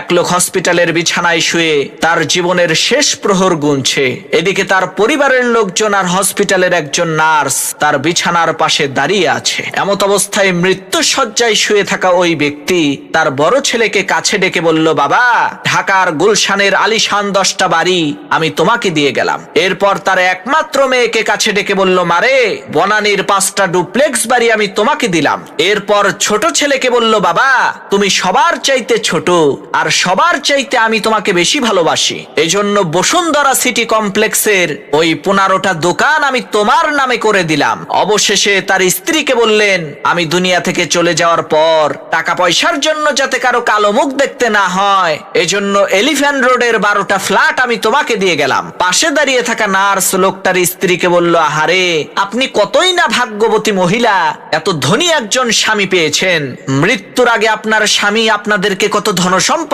এক লোক হসপিটালের বিছানায় শুয়ে তার জীবনের শেষ প্রহর গুনছে। এদিকে তার পরিবারের লোকজন আর হসপিটালের একজন নার্স তার বিছানার পাশে দাঁড়িয়ে আছে। এমত অবস্থায় মৃত্যু শয্যায় শুয়ে থাকা ওই ব্যক্তি তার বড় ছেলেকে কাছে ডেকে বলল, বাবা, ঢাকার গুলশানের আলিশান দশটা বাড়ি আমি তোমাকে দিয়ে গেলাম। এরপর তার একমাত্র মেয়েকে কাছে ডেকে বলল, মারে, বনানীর পাঁচটা ডুপ্লেক্স বাড়ি আমি তোমাকে দিলাম। এরপর ছোট ছেলেকে বলল, বাবা, তুমি সবার চাইতে ছোট, আর সবার চাইতে আমি তোমাকে বেশি ভালোবাসি। এজন্য বসুন্ধরা সিটি কমপ্লেক্সের ওই পনেরোটা দোকান আমি তোমার নামে করে দিলাম। অবশেষে তার স্ত্রীকে বললেন, আমি দুনিয়া থেকে চলে যাওয়ার পর টাকা পয়সার জন্য যাতে কারও কালো মুখ দেখতে না হয়, এজন্য এলিফ্যান্ট রোডের বারোটা ফ্ল্যাট আমি তোমাকে দিয়ে গেলাম। পাশে দাঁড়িয়ে থাকা নার্স লোকটার স্ত্রীকে বলল, আহারে, আপনি কতই না ভাগ্যবতী মহিলা, এত ধনী একজন স্বামী পেয়েছেন। মৃত্যুর আগে আপনার স্বামী আপনাদেরকে কত ধনসম্পদ